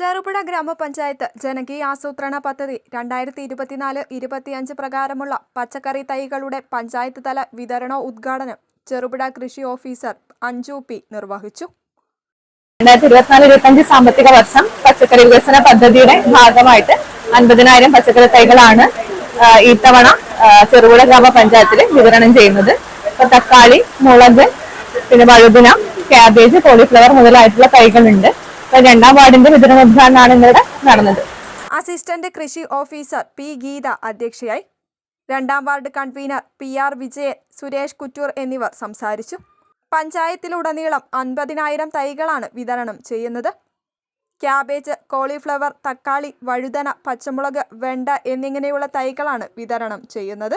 ചെറുപുഴ ഗ്രാമപഞ്ചായത്ത് ജനകീയ ആസൂത്രണ പദ്ധതി രണ്ടായിരത്തി ഇരുപത്തിനാല് ഇരുപത്തിയഞ്ച് പ്രകാരമുള്ള പച്ചക്കറി തൈകളുടെ പഞ്ചായത്ത് തല വിതരണ ഉദ്ഘാടനം ചെറുപുഴ കൃഷി ഓഫീസർ അഞ്ജു പി നിർവഹിച്ചു. രണ്ടായിരത്തി ഇരുപത്തിനാല് ഇരുപത്തിയഞ്ച് സാമ്പത്തിക വർഷം പച്ചക്കറി വികസന പദ്ധതിയുടെ ഭാഗമായിട്ട് അൻപതിനായിരം പച്ചക്കറി തൈകളാണ് ഇത്തവണ ചെറുപുഴ ഗ്രാമപഞ്ചായത്തിൽ വിതരണം ചെയ്യുന്നത്. ഇപ്പൊ തക്കാളി മുളക് പിന്നെ വഴുതിന ക്യാബേജ് കോളിഫ്ലവർ മുതലായിട്ടുള്ള തൈകളുണ്ട്. രണ്ടാം വാർഡിന്റെ വിതരണോദ്ഘാടനമാണ് ഇന്നലെ നടന്നത്. അസിസ്റ്റന്റ് കൃഷി ഓഫീസർ പി ഗീത അധ്യക്ഷയായി. രണ്ടാം ward convener P R Vijayan Suresh Kuttoor എന്നിവർ സംസാരിച്ചു. പഞ്ചായത്തിലുടനീളം അൻപതിനായിരം തൈകളാണ് വിതരണം ചെയ്യുന്നത്. ക്യാബേജ് കോളിഫ്ലവർ തക്കാളി വഴുതന പച്ചമുളക് വെണ്ട എന്നിങ്ങനെയുള്ള തൈകളാണ് വിതരണം ചെയ്യുന്നത്.